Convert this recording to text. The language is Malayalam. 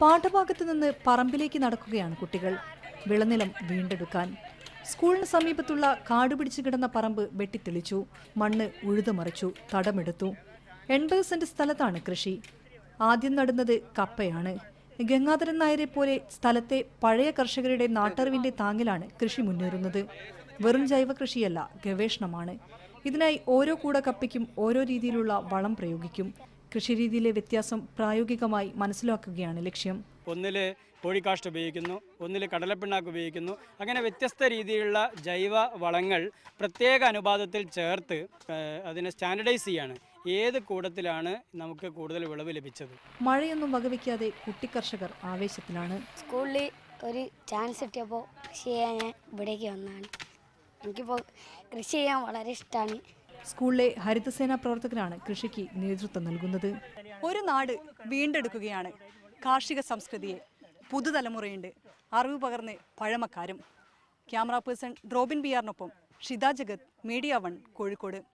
പാഠഭാഗത്ത് നിന്ന് പറമ്പിലേക്ക് നടക്കുകയാണ് കുട്ടികൾ. വിളനിലം വീണ്ടെടുക്കാൻ. സ്കൂളിന് സമീപത്തുള്ള കാടുപിടിച്ചു കിടന്ന പറമ്പ് വെട്ടിത്തെളിച്ചു. മണ്ണ് ഉഴുതുമറിച്ചു. തടമെടുത്തു. എൺപത് സെന്റ് സ്ഥലത്താണ് കൃഷി. ആദ്യം നടുന്നത് കപ്പയാണ്. ഗംഗാധരൻ നായരെ പോലെ സ്ഥലത്തെ പഴയ കർഷകരുടെ നാട്ടറിവിന്റെ താങ്ങിലാണ് കൃഷി മുന്നേറുന്നത്. വെറും ജൈവ കൃഷിയല്ല ഗവേഷണമാണ്. ഇതിനായി ഓരോ കൂട കപ്പയ്ക്കും ഓരോ രീതിയിലുള്ള വളം പ്രയോഗിക്കും. കൃഷിരീതിയിലെ വ്യത്യാസം പ്രായോഗികമായി മനസ്സിലാക്കുകയാണ് ലക്ഷ്യം. ഒന്നിൽ കോഴിക്കാഷ്ട ഉപയോഗിക്കുന്നു ഒന്നിൽ കടലപ്പിണ്ണാക്ക് ഉപയോഗിക്കുന്നു. അങ്ങനെ വ്യത്യസ്ത രീതിയിലുള്ള ജൈവ വളങ്ങൾ പ്രത്യേക അനുപാതത്തിൽ ചേർത്ത് അതിനെ സ്റ്റാൻഡർഡൈസ് ചെയ്യാണ്. ഏത് കൂടത്തിലാണ് നമുക്ക് കൂടുതൽ വിളവ് ലഭിച്ചത്? മഴയൊന്നും വകവയ്ക്കാതെ കുട്ടിക്കർഷകർ ആവേശത്തിലാണ്. സ്കൂളിൽ ഒരു ചാൻസ് കിട്ടിയപ്പോൾ കൃഷി ചെയ്യാൻ ഞാൻ ഇവിടേക്ക് വന്നതാണ്. എനിക്കിപ്പോൾ കൃഷി ചെയ്യാൻ വളരെ ഇഷ്ടമാണ് സ്കൂളിലെ ഹരിതസേന പ്രവർത്തകരാണ് കൃഷിക്ക് നേതൃത്വം നൽകുന്നത്. ഒരു നാട് വീണ്ടെടുക്കുകയാണ്. കാർഷിക സംസ്കൃതിയെ പുതുതലമുറയുണ്ട്. അറിവ് പകർന്ന് പഴമക്കാരും. ക്യാമറ പേഴ്സൺ റോബിൻ ബിയാറിനൊപ്പം ഷിത ജഗത് മീഡിയ വൺ കോഴിക്കോട്.